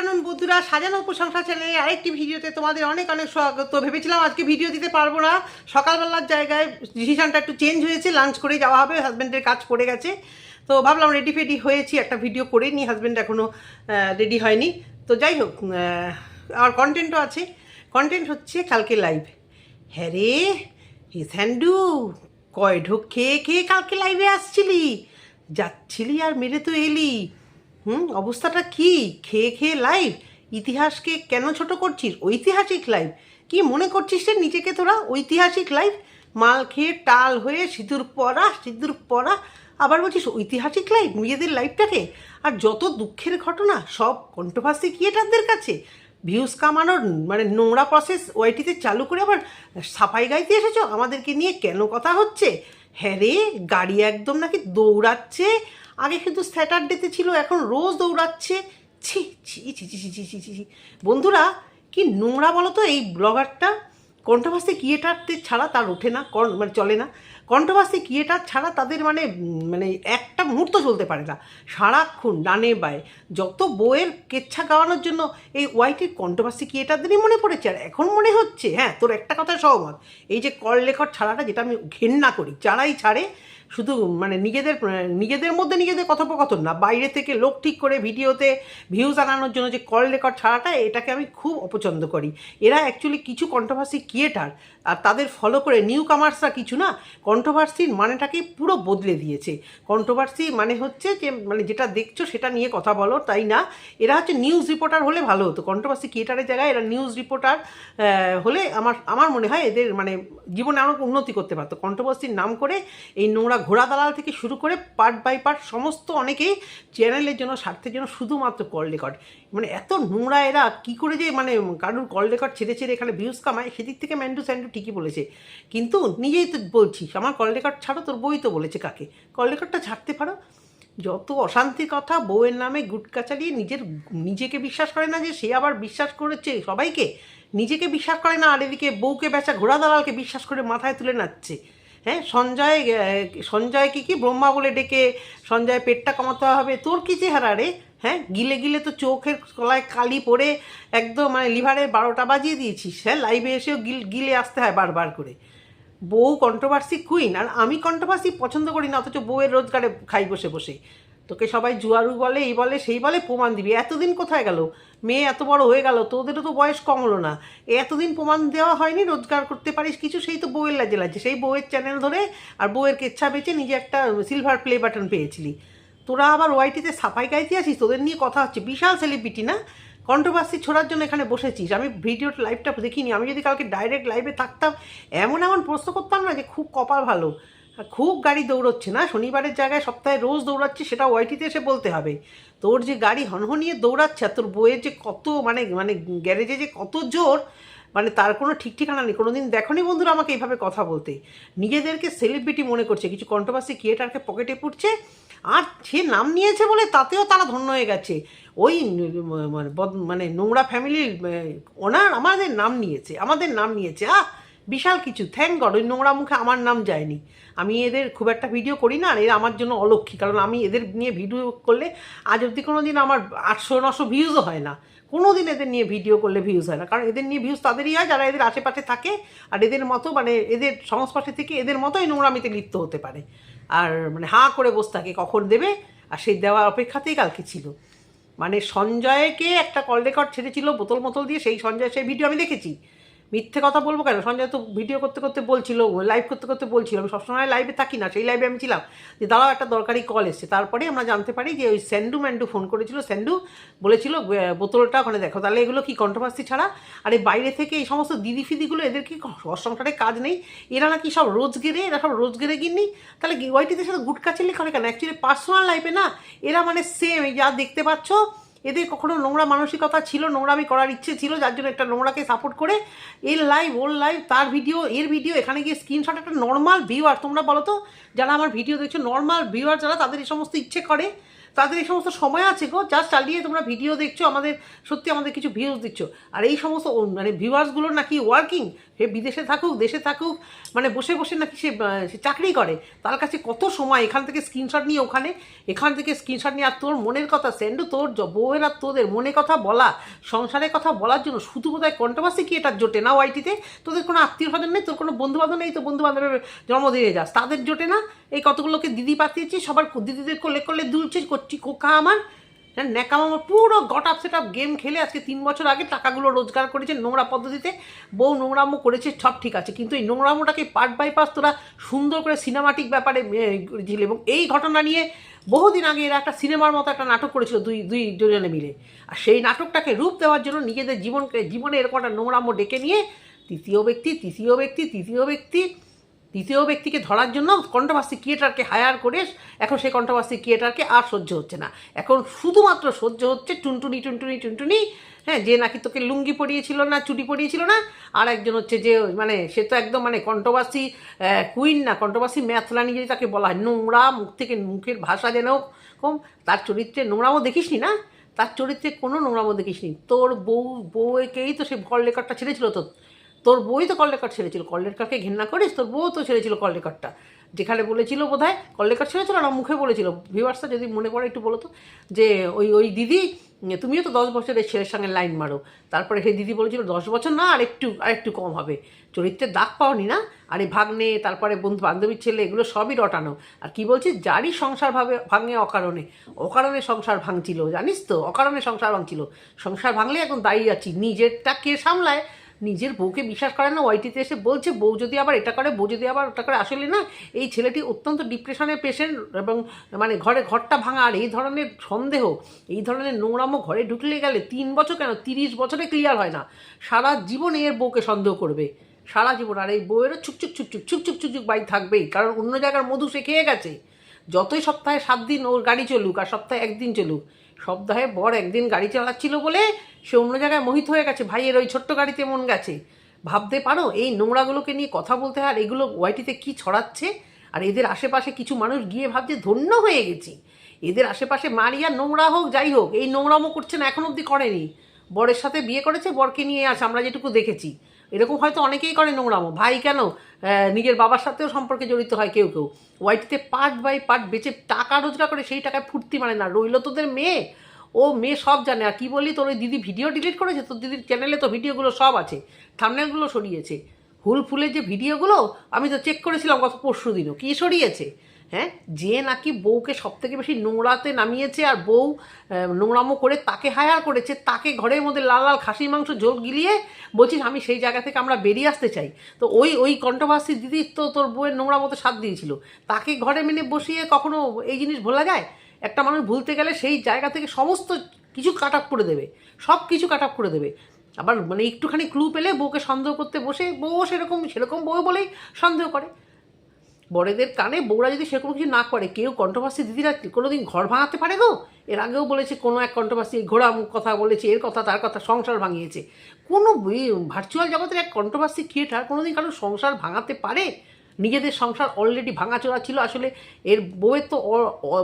Afternoon বন্ধুরা সাজানো প্রশংসা চ্যানেলে আরেকটি ভিডিওতে তোমাদের অনেক অনেক স্বাগত। ভেবেছিলাম আজকে ভিডিও দিতে পারব না। সকালবেলার জায়গায় ডিসিশনটা একটু চেঞ্জ হয়েছে লাঞ্চ করে যাওয়া হবে হাজব্যান্ডের কাজ পড়ে গেছে। তো ভাবলাম রেডি ফেডি হয়েছি, একটা ভিডিও করে নি হাজব্যান্ড এখনও রেডি হয়নি। তো যাই হোক আর কন্টেন্টও আছে। কন্টেন্ট হচ্ছে কালকে লাইভ হ্যাঁ রে হে স্যান্ডু, কয় ঢোক খেয়ে খেয়ে কালকে লাইভে আসছিলি? যাচ্ছিলি আর মেরে তো এলি। হুম, অবস্থাটা কি? খেয়ে খেয়ে লাইভ ইতিহাসকে কেন ছোট করছিস? ঐতিহাসিক লাইভ কি মনে করছিস রে নিজেকে তোরা? ঐতিহাসিক লাইভ মাল খেয়ে টাল হয়ে সিঁদুর পরা সিঁদুর পরা। আবার বলছিস ঐতিহাসিক লাইভ নিজেদের লাইফটাকে আর যত দুঃখের ঘটনা, সব কন্ট্রোভার্সি ক্রিয়েটারদের কাছে? ভিউজ কামানোর মানে নোংরা প্রসেস ওয়াইটিতে চালু করে আবার সাফাই গাইতে এসেছ? আমাদেরকে নিয়ে কেন কথা হচ্ছে? হ্যাঁ রে, গাড়ি একদম নাকি দৌড়াচ্ছে? আগে কিন্তু স্যাটারডেতে ছিল, এখন রোজ দৌড়াচ্ছে। ছি ছি ছি ছি ছি ছি ছি ছি। বন্ধুরা, কি নোংরা বলো তো? এই ব্লগারটা কণ্ঠভাষী ক্রিয়েটারদের ছাড়া তার ওঠে না মানে চলে না। কণ্ঠভাষী ক্রিয়েটার ছাড়া তাদের মানে মানে একটা মুহূর্ত চলতে পারে না। সারাক্ষণ ডানে বায়ে। যত বইয়ের কেচ্ছা গাওয়ানোর জন্য এই ওয়াইটির কণ্ঠভাষী ক্রিয়েটারদেরই মনে পড়েছে। আর এখন মনে হচ্ছে হ্যাঁ তোর একটা কথা সহমত। এই যে কল রেকর্ড ছাড়াটা যেটা আমি ঘেন্না করি, যারাই ছাড়ে শুধু মানে নিজেদের নিজেদের মধ্যে নিজেদের কথোপকথন না, বাইরে থেকে লোক ঠিক করে ভিডিওতে ভিউজ আনানোর জন্য যে কল রেকর্ড ছাড়াটা, এটাকে আমি খুব অপছন্দ করি। এরা অ্যাকচুয়ালি কিছু কন্ট্রোভার্সি ক্রিয়েটার আর তাদের ফলো করে নিউ কামার্সরা কিছু না কন্ট্রোভার্সির মানেটাকে পুরো বদলে দিয়েছে। কন্ট্রোভার্সি মানে হচ্ছে যে মানে যেটা দেখছ সেটা নিয়ে কথা বলো, তাই না? এরা হচ্ছে নিউজ রিপোর্টার হলে ভালো হতো। কন্ট্রোভার্সি ক্রিয়েটারের জায়গায় এরা নিউজ রিপোর্টার হলে আমার আমার মনে হয় এদের মানে জীবনে আরও উন্নতি করতে পারতো। কন্ট্রোভার্সির নাম করে এই নোংরা ঘোড়া দালাল থেকে শুরু করে পার্ট বাই পার্ট সমস্ত অনেকেই চ্যানেলের জন্য, স্বার্থের জন্য শুধুমাত্র কল রেকর্ড। মানে এত নোংরা এরা, কী করে যে মানে কারোর কল রেকর্ড ছেড়ে ছেড়ে এখানে ভিউজ কামায়, সেদিক থেকে ম্যান্ডু স্যান্ডু ঠিকই বলেছে। কিন্তু নিজেই তো বলছিস আমার কল রেকর্ড ছাড়ো, তোর বই তো বলেছে কাকে? কল রেকর্ডটা ছাড়তে পারো? যত অশান্তির কথা, বউয়ের নামে গুটকা চালিয়ে নিজের, নিজেকে বিশ্বাস করে না যে সে আবার বিশ্বাস করেছে সবাইকে? নিজেকে বিশ্বাস করে না, আর এদিকে বউকে বেচা ঘোড়া দালালকে বিশ্বাস করে মাথায় তুলে নাচছে। হ্যাঁ সঞ্জয় সঞ্জয় সঞ্জয়কে কি ব্রহ্মা বলে ডেকে সঞ্জয় পেটটা কমাতে হবে? তোর কি চেহারা রে? হ্যাঁ গিলে গিলে তো চোখের কলায় কালি পরে একদম মানে লিভারের বারোটা বাজিয়ে দিয়েছিস হ্যাঁ? লাইভে এসেও গিল, গিলে আসতে হয় বারবার করে। বউ কন্ট্রোভার্সি কুইন আর আমি কন্ট্রোভার্সি পছন্দ করি না, অথচ বউয়ের রোজগারে খাই বসে বসে। তোকে সবাই জুয়ারু বলে, এই বলে, সেই বলে, প্রমাণ দিবি। এতদিন কোথায় গেল? মেয়ে এত বড় হয়ে গেল, তোদেরও তো বয়স কম হলো না। এতদিন প্রমাণ দেওয়া হয়নি, রোজগার করতে পারিস কিছু, সেই তো বউয়ের লাজে লাগছে। সেই বউয়ের চ্যানেল ধরে আর বউয়ের কেচ্ছা বেচে নিজে একটা সিলভার প্লে বাটন পেয়েছিলি। তোরা আবার ওয়াইটিতে সাফাই গাইতে আসিস? তোদের নিয়ে কথা হচ্ছে। বিশাল সেলিব্রিটি না? কন্ট্রোভার্সি ছোড়ার জন্য এখানে বসেছিস। আমি ভিডিও লাইভটা দেখিনি। আমি যদি কালকে ডাইরেক্ট লাইভে থাকতাম, এমন এমন প্রশ্ন করতাম না যে খুব কপাল ভালো। খুব গাড়ি দৌড়চ্ছে না, শনিবারের জায়গায় সপ্তাহে রোজ দৌড়াচ্ছে সেটা ওয়াইটিতে এসে বলতে হবে। তোর যে গাড়ি হনহনিয়ে দৌড়াচ্ছে আর তোর বইয়ের যে কত মানে মানে গ্যারেজে যে কত জোর মানে তার কোনো ঠিক ঠিকানা নেই। কোনো দিন দেখনি বন্ধুরা আমাকে এইভাবে কথা বলতে? নিজেদেরকে সেলিব্রিটি মনে করছে, কিছু কন্ট্রোভার্সি ক্রিয়েটারকে পকেটে পুড়ছে আর সে নাম নিয়েছে বলে তাতেও তারা ধন্য হয়ে গেছে। ওই মানে মানে নোংরা ফ্যামিলির ওনার আমাদের নাম নিয়েছে, আমাদের নাম নিয়েছে, আহ! বিশাল কিছু। থ্যাংক গড ওই নোংরা মুখে আমার নাম যায়নি। আমি এদের খুব একটা ভিডিও করি না, আর এরা আমার জন্য অলক্ষী, কারণ আমি এদের নিয়ে ভিডিও করলে আজ অবধি কোনো দিন আমার আটশো নশো ভিউজও হয় না। কোনো দিন এদের নিয়ে ভিডিও করলে ভিউজ হয় না, কারণ এদের নিয়ে ভিউজ তাদেরই হয়, যারা এদের আশেপাশে থাকে, আর এদের মতো মানে এদের সংস্পর্শে থেকে এদের মতোই নোংরামিতে লিপ্ত হতে পারে। আর মানে হাঁ করে বসে থাকে, কখন দেবে? আর সেই দেওয়ার অপেক্ষাতেই কালকে ছিল। মানে সঞ্জয়কে একটা কল রেকর্ড ছেড়েছিল বোতল মোতল দিয়ে, সেই সঞ্জয় সেই ভিডিও আমি দেখেছি। মিথ্যে কথা বলব কেন? সঞ্জয় তো ভিডিও করতে করতে বলছিল লাইভ করতে করতে বলছিল। আমি সবসময় লাইভে থাকি না, সেই লাইভে আমি ছিলাম। যে দাঁড়াও, একটা দরকারি কল এসছে। তারপরে আমরা জানতে পারি যে ওই স্যান্ডু ম্যান্ডু ফোন করেছিল। স্যান্ডু বলেছিল বোতলটা ওখানে দেখো। তাহলে এগুলো কি কন্ট্রোভার্সি ছাড়া? আর এই বাইরে থেকে এই সমস্ত দিদি ফিদিগুলো এদের কি সংসারে কাজ নেই? এরা নাকি সব রোজ রোজগেরে, এরা সব রোজ রোজগেরে গিন্নি? তাহলে ওয়াইটিতে সাথে গুটকা চিল্লি করে কেন? অ্যাকচুয়ালি পার্সোনাল লাইফে না, এরা মানে সেম যা দেখতে পাচ্ছ এদের কখনো নোংরা মানসিকতা ছিল নোংরা আমি করার ইচ্ছে ছিল, যার জন্য একটা নোংরাকে সাপোর্ট করে এর লাইভ ওর লাইভ তার ভিডিও এর ভিডিও এখানে গিয়ে স্ক্রিনশট একটা নর্মাল ভিউয়ার তোমরা বলো তো? যারা আমার ভিডিও দেখছ নর্মাল ভিউয়ার যারা, তাদের এই সমস্ত ইচ্ছে করে। তাদের এই সমস্ত সময় আছে গো জাস্ট চালিয়ে তোমরা ভিডিও দেখছ, আমাদের সত্যি আমাদের কিছু ভিউজ দিচ্ছ। আর এই সমস্ত মানে ভিউয়ার্সগুলো নাকি ওয়ার্কিং সে বিদেশে থাকুক, দেশে থাকুক মানে বসে বসে নাকি সে চাকরি করে, তার কাছে কত সময়, এখান থেকে স্ক্রিনশট নিয়ে ওখানে, এখান থেকে স্ক্রিনশট নিয়ে, আর তোর মনের কথা, সেন্ডু, তোর বউয়ের আর তোদের মনে কথা বলা, সংসারের কথা বলার জন্য শুধু বোধহয় কন্ট্রোভার্সি কি এটা জোটে না ওয়াইটিতে তোদের কোনো আত্মীয় স্বজন নেই? তোর কোনো বন্ধু বান্ধব নেই? তো বন্ধু বান্ধবের জন্মদিনে যাস। তাদের জোটে না? এই কতগুলোকে দিদি পাঠিয়েছি সবার দিদিদের করলে করলে দুলছে করছি কোকা আমার? হ্যাঁ ন্যাকাম আমার পুরো got up set up game খেলে আজকে তিন বছর আগে টাকাগুলো রোজগার করেছে নোংরা পদ্ধতিতে। বউ নোংরামো করেছে, সব ঠিক আছে। কিন্তু এই নোংরামোটাকে পার্ট বাই পাস তোরা সুন্দর করে সিনেমাটিক ব্যাপারে ছিল এবং এই ঘটনা নিয়ে বহুদিন আগে এরা একটা সিনেমার মতো একটা নাটক করেছিল দুই দুই দুজনে মিলে। আর সেই নাটকটাকে রূপ দেওয়ার জন্য নিজেদের জীবনকে, জীবনে এরকম একটা নোংরামো ডেকে নিয়ে তৃতীয় ব্যক্তি তৃতীয় ব্যক্তি তৃতীয় ব্যক্তি তৃতীয় ব্যক্তিকে ধরার জন্য কণ্ঠবাসী ক্রিয়েটারকে হায়ার করে এখন সেই কণ্ঠবাসী ক্রিয়েটারকে আর সহ্য হচ্ছে না। এখন শুধুমাত্র সহ্য হচ্ছে টুনটুনি টুনটুনি টুনটুনি। হ্যাঁ যে নাকি তোকে লুঙ্গি পরিয়েছিল না চুটি পরিয়েছিল না, আর একজন হচ্ছে যে মানে সে তো একদম মানে কণ্ঠবাসী কুইন না কণ্ঠবাসী ম্যাথলানি যদি তাকে বলা হয়, নোংরা মুখ থেকে মুখের ভাষা যেন কম, তার চরিত্রে নোংরামও দেখিসনি না? তার চরিত্রে কোনো নোংরামও দেখিসনি। তোর বউ বউকেই তো সে কল রেকর্ডটা ছেড়েছিল তো। তোর বই তো কলরেকর্ড ছেড়েছিল, কল রেকর্ডকে ঘেন্না করিস, তোর বউ তো ছেড়েছিল কল রেকর্ডটা। যেখানে বলেছিল বোধ হয় কল রেকর্ড ছেড়েছিল না মুখে বলেছিল। ভিউয়ার্সটা যদি মনে পড়ে একটু বলো তো যে, ওই ওই দিদি, তুমিও তো দশ বছরের ছেলের সঙ্গে লাইন মারো। তারপরে সেই দিদি বলেছিল, দশ বছর না, আর একটু আর একটু কম হবে। চরিত্রের দাগ পাওনি না? আর ভাগ্নে, তারপরে বন্ধু বান্ধবীর ছেলে, এগুলো সবই রটানো। আর কি বলছি যারই সংসার ভাবে, ভাঙে অকারণে। অকারণে সংসার ভাঙছিল, জানিস তো? অকারণে সংসার ভাঙছিল। সংসার ভাঙলে এখন দাঁড়িয়ে আছি। নিজেরটা কে সামলায় নিজের বউকে বিশ্বাস করে না, ওয়াইটিতে এসে বলছে, বউ যদি আবার এটা করে, বউ যদি আবার ওটা করে, আসলে না, এই ছেলেটি অত্যন্ত ডিপ্রেশনের পেশেন্ট এবং মানে ঘরে ঘরটা ভাঙা, আর এই ধরনের সন্দেহ, এই ধরনের নোংরামো ঘরে ঢুকলে গেলে তিন বছর কেন, তিরিশ বছরে ক্লিয়ার হয় না। সারা জীবন এর বউকে সন্দেহ করবে। সারা জীবন, আর এই বউয়েরও ছুকছুক ছুকছুক ছুকছুক ছুকছুক বাইক থাকবেই, কারণ অন্য জায়গার মধু সে খেয়ে গেছে। যতই সপ্তাহে সাত দিন ওর গাড়ি চলুক, আর সপ্তাহে একদিন চলুক সপ্তাহে বর একদিন গাড়ি চালাচ্ছিল বলে সে অন্য জায়গায় মোহিত হয়ে গেছে। ভাইয়ের ওই ছোট্ট গাড়িতে মন গেছে। ভাবতে পারো, এই নোংরাগুলোকে নিয়ে কথা বলতে হয় আর এগুলো ওয়াইটিতে কি ছড়াচ্ছে? আর এদের আশেপাশে কিছু মানুষ গিয়ে ভাবছে, ধন্য হয়ে গেছি। এদের আশেপাশে মারিয়া নোংরা হোক, যাই হোক। এই নোংরামো করছে না, এখন অবধি করেনি। বরের সাথে বিয়ে করেছে, বরকে নিয়ে আসে, আমরা যেটুকু দেখেছি। এরকম হয়তো অনেকেই করে নোংরামো। ভাই কেন? নিজের বাবার সাথেও সম্পর্কে জড়িত হয় কেউ কেউ। ওয়াইটিতে পার্ট বাই পার্ট বেচে টাকা রোজগার করে সেই টাকায় ফুর্তি মানে না, রইল তোদের মেয়ে। ও মেয়ে সব জানে। আর কি বলি তোর ওই দিদি ভিডিও ডিলিট করেছে? তোর দিদির চ্যানেলে তো ভিডিওগুলো সব আছে। থামনেলগুলো সরিয়েছে। হুল ফুলের যে ভিডিওগুলো, আমি তো চেক করেছিলাম গত পরশু দিনও। কী সরিয়েছে? হ্যাঁ? যে নাকি বউকে সব থেকে বেশি নোংরাতে নামিয়েছে আর বউ নোংরামো করে তাকে হায়ার করেছে, তাকে ঘরের মধ্যে লাল লাল খাসি মাংস ঝোল গিলিয়ে বলছিস, আমি সেই জায়গা থেকে আমরা বেরিয়ে আসতে চাই। তো ওই ওই কণ্ঠভাসী দিদি তো তোর বউয়ের নোংরা মতো সাথ দিয়েছিল। তাকে ঘরে মেনে বসিয়ে কখনো এই জিনিস ভোলা যায়? একটা মানুষ ভুলতে গেলে সেই জায়গা থেকে সমস্ত কিছু কাট আপ করে দেবে, সব কিছু কাট আপ করে দেবে। আবার মানে একটুখানি ক্লু পেলে বউকে সন্দেহ করতে বসে, বউ সেরকম সেরকম বউ বলেই সন্দেহ করে। বড়েদের কানে বউরা যদি সেরকম কিছু না করে, কেউ কণ্ঠভাষী দিদিরা কোনোদিন ঘর ভাঙাতে পারে গো? এর আগেও বলেছে, কোনো এক কণ্ঠভাষী ঘোড়া কথা বলেছে, এর কথা, তার কথা সংসার ভাঙিয়েছে। কোনো ভার্চুয়াল জগতের এক কণ্ঠভাষী ক্রিয়েটার কোনোদিন কারও সংসার ভাঙাতে পারে? নিজেদের সংসার অলরেডি ভাঙাচোরা ছিল, আসলে এর বউয়ের তো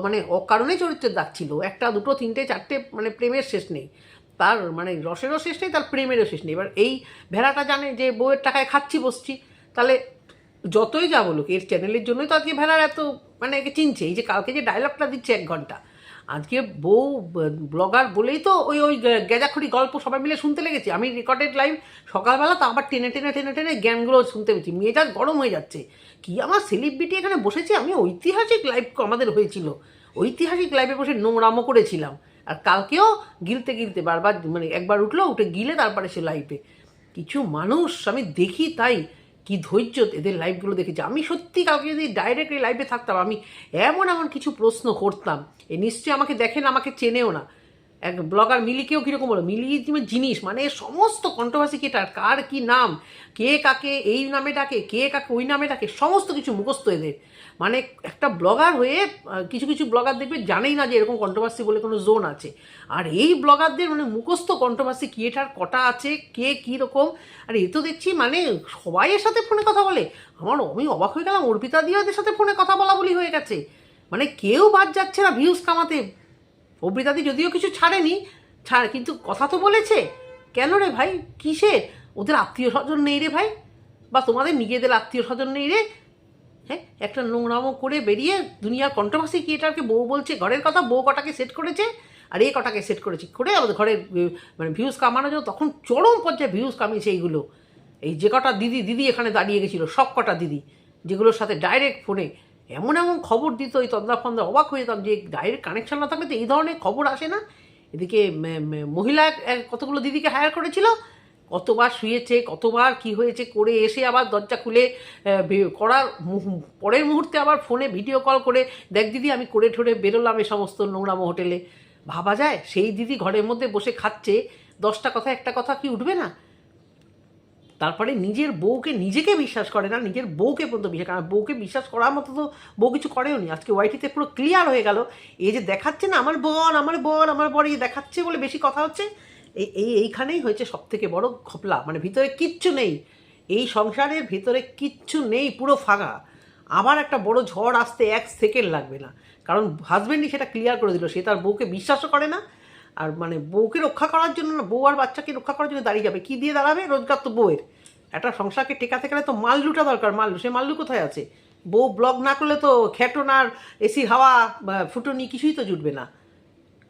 মানে অকারণে চরিত্রের দাগ ছিল। একটা, দুটো, তিনটে, চারটে মানে প্রেমের শেষ নেই। তার মানে রসেরও শেষ নেই, তার প্রেমেরও শেষ নেই। এবার এই ভেড়াটা জানে যে বউয়ের টাকায় খাচ্ছি বসছি, তাহলে যতই যা বলুক, এর চ্যানেলের জন্যই তো আজকে ভেড়ার এত মানে একে চিনছে। এই যে কালকে যে ডায়লগটা দিচ্ছে এক ঘণ্টা, আজকে বউ ব্লগার বলেই তো ওই ওই গেজাখড়ি গল্প সবাই মিলে শুনতে লেগেছে। আমি রেকর্ডেড লাইভ সকালবেলা, তো আবার টেনে টেনে টেনে টেনে জ্ঞানগুলো শুনতে পেয়েছি। মেয়েটা গরম হয়ে যাচ্ছে। কি আমার সেলিব্রিটি এখানে বসেছে? আমি ঐতিহাসিক লাইভ আমাদের হয়েছিল। ঐতিহাসিক লাইভে বসে নোংরামো করেছিলাম। আর কালকেও গিলতে গিলতে বারবার মানে একবার উঠল, উঠে গিলে তারপরে সে লাইভে কিছু মানুষ, আমি দেখি তাই কি ধৈর্য এদের লাইভগুলো দেখেছি। আমি সত্যি কাউকে যদি ডাইরেক্ট এই লাইভে থাকতাম, আমি এমন এমন কিছু প্রশ্ন করতাম, এ নিশ্চয়ই আমাকে দেখেন, আমাকে চেনেও না। এক ব্লগার মিলিকেও কীরকম বলো মিলি জিনিস? মানে সমস্ত কন্ট্রোভার্সি কেটার কার কি নাম? কে কাকে এই নামে ডাকে? কে কাকে ওই নামে ডাকে? সমস্ত কিছু মুখস্থ এদের। মানে একটা ব্লগার হয়ে কিছু কিছু ব্লগার দেখবে জানেই না যে এরকম কন্ট্রোভার্সি বলে কোনো জোন আছে। আর এই ব্লগারদের মানে মুখস্থ কন্ট্রোভার্সি ক্রিয়েটার কটা আছে? কে কী রকম আর এ তো দেখছি মানে সবাই এর সাথে ফোনে কথা বলে। আমার, আমি অবাক হয়ে গেলাম, অর্পিতা দিয়াদের সাথে ফোনে কথা বলা বলি হয়ে গেছে। মানে কেউ বাদ যাচ্ছে না ভিউজ কামাতে। অমৃতাদি যদিও কিছু ছাড়েনি, ছাড়, কিন্তু কথা তো বলেছে। কেন রে ভাই? কিসে ওদের আত্মীয় স্বজন নেই রে ভাই? বা তোমাদের নিজেদের আত্মীয় স্বজন নেই রে? হ্যাঁ একটা নোংরামো করে বেরিয়ে দুনিয়ার কন্ট্রোভার্সি ক্রিয়েটারকে বউ বলছে, ঘরের কথা বউ কটাকে সেট করেছে? আর এই কটাকে সেট করেছে? করে আমাদের ঘরের মানে ভিউজ কামানোর জন্য তখন চরম পর্যায়ে ভিউজ কামিয়েছে এইগুলো। এই যে কটা দিদি দিদি এখানে দাঁড়িয়ে গেছিল, সব কটা দিদি, যেগুলোর সাথে ডাইরেক্ট ফোনে এমন এমন খবর দিত ওই তন্দা ফন্দা অবাক হয়ে যেতাম যে ডাইরেক্ট কানেকশন না থাকলে তো এই ধরনের খবর আসে না। এদিকে মহিলা কতগুলো দিদিকে হায়ার করেছিল, কতবার শুয়েছে, কতবার কি হয়েছে, করে এসে আবার দরজা খুলে করার পরের মুহূর্তে আবার ফোনে ভিডিও কল করে, দেখ দিদি, আমি করে ঠোরে বেরোলাম এই সমস্ত নোংরামো হোটেলে। ভাবা যায়, সেই দিদি ঘরের মধ্যে বসে খাচ্ছে, দশটা কথা, একটা কথা কি উঠবে না? তারপরে নিজের বউকে নিজেকে বিশ্বাস করে না, নিজের বউকে পর্যন্ত বিশ্বাস কারণ বউকে বিশ্বাস করার মতো তো বউ কিছু করেও নি। আজকে ওয়াইটিতে পুরো ক্লিয়ার হয়ে গেল। এই যে দেখাচ্ছে না, আমার বোন আমার বোন, আমার বর এই দেখাচ্ছে বলে বেশি কথা হচ্ছে, এই এই, এইখানেই হয়েছে সব থেকে বড় ঘপলা। মানে ভিতরে কিচ্ছু নেই। এই সংসারের ভিতরে কিচ্ছু নেই, পুরো ফাঁকা। আবার একটা বড় ঝড় আসতে এক সেকেন্ড লাগবে না। কারণ হাজব্যান্ডই সেটা ক্লিয়ার করে দিল, সে তার বউকে বিশ্বাসও করে না আর মানে বউকে রক্ষা করার জন্য না, বউ আর বাচ্চাকে রক্ষা করার জন্য দাঁড়িয়ে যাবে। কি দিয়ে দাঁড়াবে? রোজগার তো বউয়ের। একটা সংসারকে টেকাতে গেলে তো মাল্লুটা দরকার, মাল্লু। সে মাল্লু কোথায় আছে? বউ ব্লগ না করলে তো খেটন আর এসির হাওয়া ফুটনি কিছুই তো জুটবে না।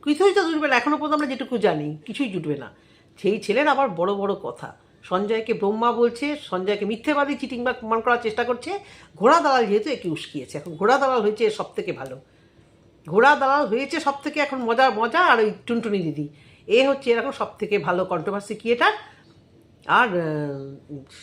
কিছুই তো জুটবে না। এখনও পর্যন্ত আমরা যেটুকু জানি, কিছুই জুটবে না। সেই ছেলের আবার বড় বড় কথা। সঞ্জয়কে ব্রহ্মা বলছে, সঞ্জয়কে মিথ্যেবাদী চিটিং বা প্রমাণ করার চেষ্টা করছে। ঘোড়া দালাল যেহেতু একে উস্কিয়েছে। এখন ঘোড়া দালাল হয়েছে সব থেকে ভালো। ঘোড়া দালাল হয়েছে সব থেকে এখন মজা মজা আর ওই টুনটুনি দিদি। এ হচ্ছে এরকম সব থেকে ভালো কন্ট্রোভার্সি ক্রিয়েটার আর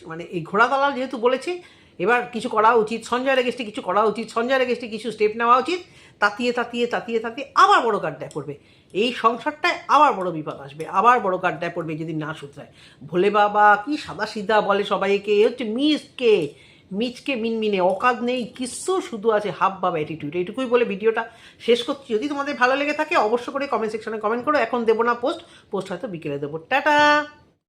মানে এই ঘোড়া দালাল যেহেতু বলেছে, এবার কিছু করা উচিত। সঞ্জয় রেগেস্টে কিছু করা উচিত। সঞ্জয় রেগেস্টে কিছু স্টেপ নেওয়া উচিত। তাতিয়ে তাতিয়ে তাতিয়ে তাতিয়ে আবার বড় গাড্ডায় পড়বে। এই সংসারটায় আবার বড় বিপদ আসবে। আবার বড় গাড্ডায় পড়বে যদি না শুধরায়। ভোলে বাবা কি সাদা সিধা বলে সবাইকে। হচ্ছে মিসকে। মিচকে মিনমিনে, অকাদ নেই, কিচ্ছু শুধু আছে হাব বাব অ্যাটিটিউড এটুকুই বলে ভিডিওটা শেষ করছি। যদি তোমাদের ভালো লেগে থাকে, অবশ্য করে কমেন্ট সেকশনে কমেন্ট করো। এখন দেবো না পোস্ট পোস্ট হয়তো বিকেলে দেবো। টাটা!